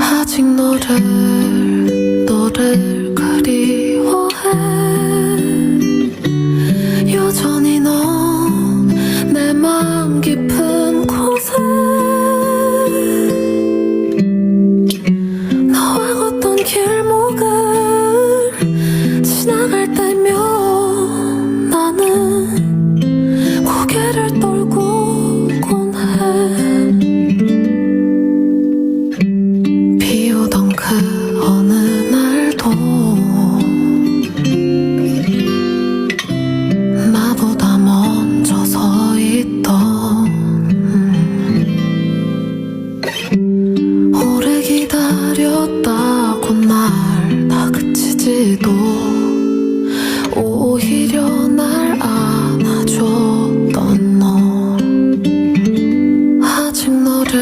아직 너를 너를 그리워해. 여전히 넌 내 마음 깊은 곳에. 너와 걷던 길목을 아니었다고 날 다그치지도. 오히려 날 안아줬던 너 아직 너를